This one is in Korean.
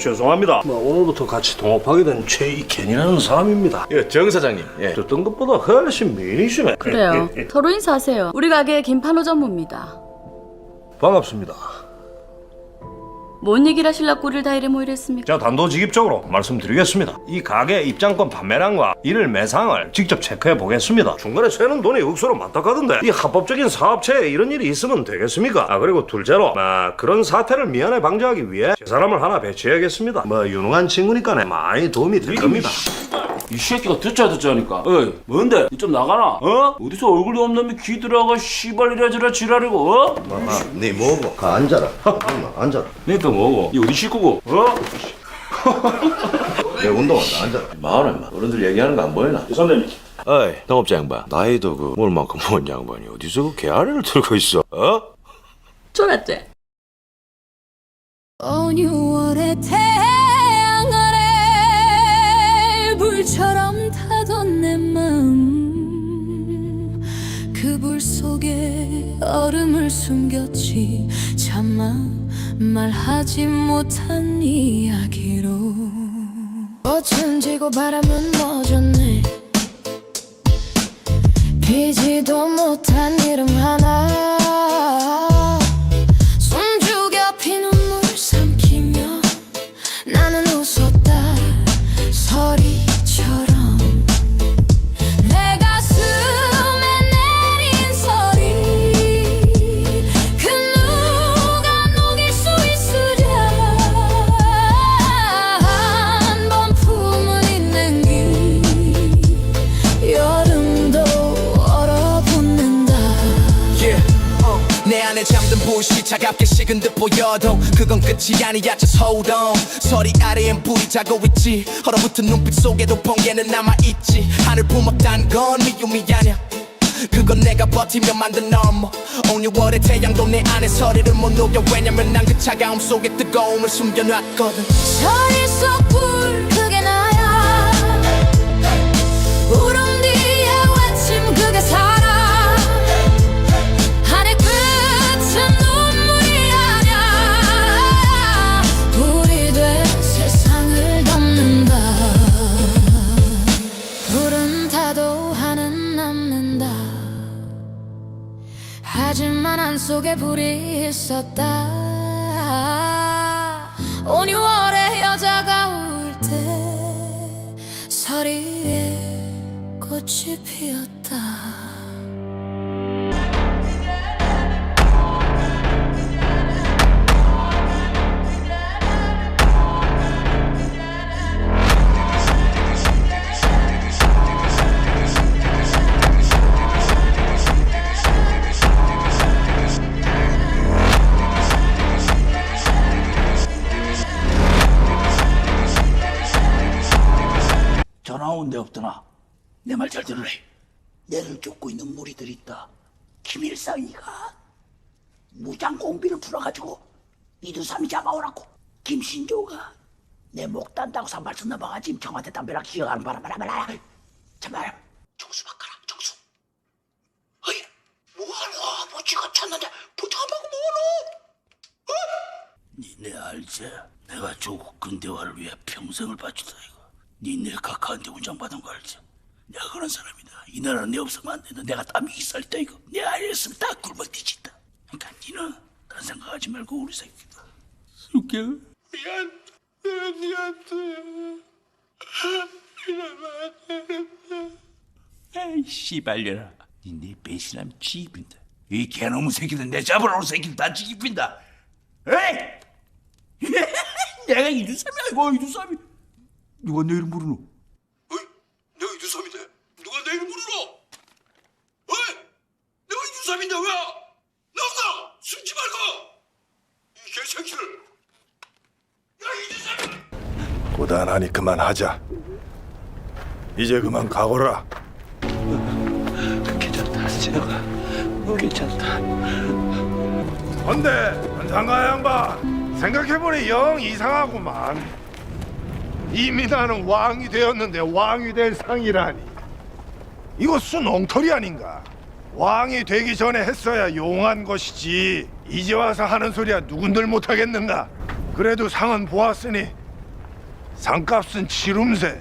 죄송합니다. 뭐 오늘부터 같이 동업하게 된 최이켄이라는 사람입니다. 예, 정 사장님. 예. 듣던 것보다 훨씬 미인이시네. 그래요. 서로 인사하세요. 우리 가게 김판호 전무입니다. 반갑습니다. 뭔 얘기를 하실라고 우리를 다 이래 모이랬습니까? 자 단도직입적으로 말씀드리겠습니다. 이 가게 입장권 판매량과 이를 매상을 직접 체크해 보겠습니다. 중간에 새는 돈이 억수로 가던데 이 합법적인 사업체에 이런 일이 있으면 되겠습니까? 아 그리고 둘째로 아, 그런 사태를 미연에 방지하기 위해 제 사람을 하나 배치해야겠습니다. 뭐 유능한 친구니까 많이 도움이 될 겁니다. 이 새끼가 듣자 듣자니까 어이 뭔데 니 좀 나가라 어? 어디서 얼굴도 없는 놈이 귀 들어가 씨발 이래저래 지랄이고 어? 아, 네 뭐고? 가 앉아라. 앉아라. 니또 뭐고 니 어디 식구고 어? 내 운동한다. 앉아라. 마을에 마 어른들 얘기하는 거 안 보이나? 선생님 어이, 동업자 양반. 나이도 그 뭘만큼 먹은 양반이 어디서 그 개아리를 들고 있어? 어? 쫄았지? 온 6월의 태 불처럼 타던 내 마음. 그 불 속에 얼음을 숨겼지. 차마 말하지 못한 이야기로. 꽃은 지고 바람은 멎었네. 피지도 못한 이름 하나 잠든 불씨 차갑게 식은 듯 보여도 그건 끝이 아니야. Just hold on. 서리 아래엔 불이 자고 있지. 얼어붙은 눈빛 속에도 번개는 남아있지. 하늘 뿜었단 건 미움이 아냐 그건 내가 버티며 만든 6월의 태양도 내 안에 서리를 못 녹여. 왜냐면 난 그 차가움 속에 뜨거움을 숨겨놨거든. 서리 속불 속에 불이 있었다. 온 6월에 여자가 울 때 서리에 꽃이 피었다 전화 온데 없더나 내 말 잘 들으래. 내를 쫓고 있는 무리들 있다. 김일상이가 무장 공비를 풀어가지고 이두삼이 잡아오라고. 김신조가 내 목 단다고 산발수 넘어가 지금 청와대 담배락 기어가는 바람에. 라라라 참말야 정수 바꿔라 정수. 어이 뭐하노? 보치가 찾는데 부탁하고 뭐하노? 니네 알지? 내가 조국 근대화를 위해 평생을 바치다 이거. 니네 각하한테 운장받은 거 알지? 내가 그런 사람이다. 이 나라는 내 없으면 안 된다. 내가 땀이 있을다 이거. 내 알렸으면 다 굶어 뒤진다. 그러니까 니는 딴 생각하지 말고 우리 새끼다. 숙여. 미안. 내가 니한테. 에이 씨발려라. 니네 배신하면 쥐입인다. 이 개놈의 새끼들 내 잡으러 온 새끼들 다 쥐입인다. 에이! 내가 이두삼이 아니고 이두삼이 누가 내 이름 부르노? 어이? 내가 이두삼인데 누가 내 이름 부르노? 어이? 내가 이두삼인데 왜? 나온다! 숨지 말고! 이 개새끼를! 야 이두삼이! 고단하니 그만하자. 이제 그만 가거라. 괜찮다 세혁아 괜찮다 헌데 한상가 양반 생각해보니 영 이상하구만. 이미 나는 왕이 되었는데 왕이 될 상이라니. 순 엉터리 아닌가? 왕이 되기 전에 했어야 용한 것이지. 이제 와서 하는 소리야 누군들 못하겠는가? 그래도 상은 보았으니 상값은 치룸새